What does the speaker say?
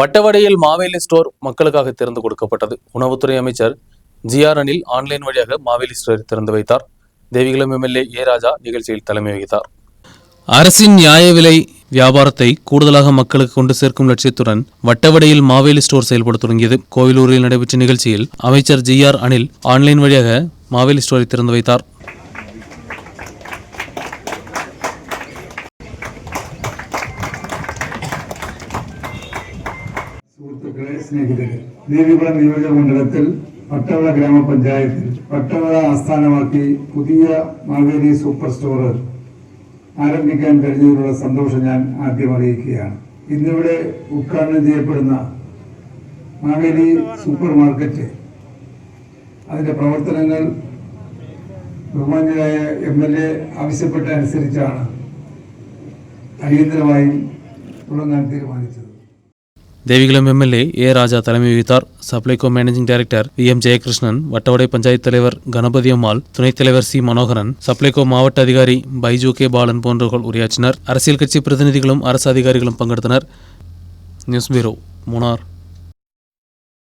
வட்டவடையில் Maveli store மக்களுக்காக திறந்து கொடுக்கப்பட்டது. உணவுத்துறை அமைச்சர் ஜிஆர் அனில் ஆன்லைன் வழியாக மாவேலி ஸ்டோரை திறந்து வைத்தார். தேவிகுளம் எம்எல்ஏ ஏ ராஜா நிகழ்ச்சியில் தலைமை வகித்தார். அரசின் நியாய விலை வியாபாரத்தை கூடுதலாக மக்களுக்கு கொண்டு சேர்க்கும் லட்சியத்துடன் வட்டவடையில் மாவேலி ஸ்டோர் செயல்பட தொடங்கியது. கோவிலூரில் நடைபெற்ற நிகழ்ச்சியில் அமைச்சர் ஜி ஆர் அனில் ஆன்லைன் வழியாக மாவேலி ஸ்டோரை திறந்து வைத்தார். സുഹൃത്തുക്കളെ സ്നേഹിതരെ ദേവികുളം നിയോജക മണ്ഡലത്തിൽ പട്ടവള ഗ്രാമപഞ്ചായത്തിൽ പട്ടവള ആസ്ഥാനമാക്കി പുതിയ മാവേലി സൂപ്പർ സ്റ്റോർ ആരംഭിക്കാൻ കഴിഞ്ഞതിലുള്ള സന്തോഷം ഞാൻ ആദ്യം അറിയിക്കുകയാണ്. ഇന്നിവിടെ ഉദ്ഘാടനം ചെയ്യപ്പെടുന്ന മാവേലി സൂപ്പർ മാർക്കറ്റ് അതിന്റെ പ്രവർത്തനങ്ങൾ ബഹുമാന്യരായ എം എൽ എ ആവശ്യപ്പെട്ട അനുസരിച്ചാണ് അടിയന്തരമായും തുടങ്ങാൻ തീരുമാനിച്ചത്. தேவிகுளம் எம்எல்ஏ ஏ ராஜா தலைமை வகித்தார். Supplyco managing director V M Jayakrishnan Vattavada panchayat தலைவர் கணபதி அம்மாள் துணைத் தலைவர் சி மனோகரன் சப்ளைகோ மாவட்ட அதிகாரி பைஜு கே பாலன் போன்றவர்கள் உரையாற்றினர். அரசியல் கட்சி பிரதிநிதிகளும் அரசு அதிகாரிகளும் பங்கெடுத்தனர். News bureau Munnar.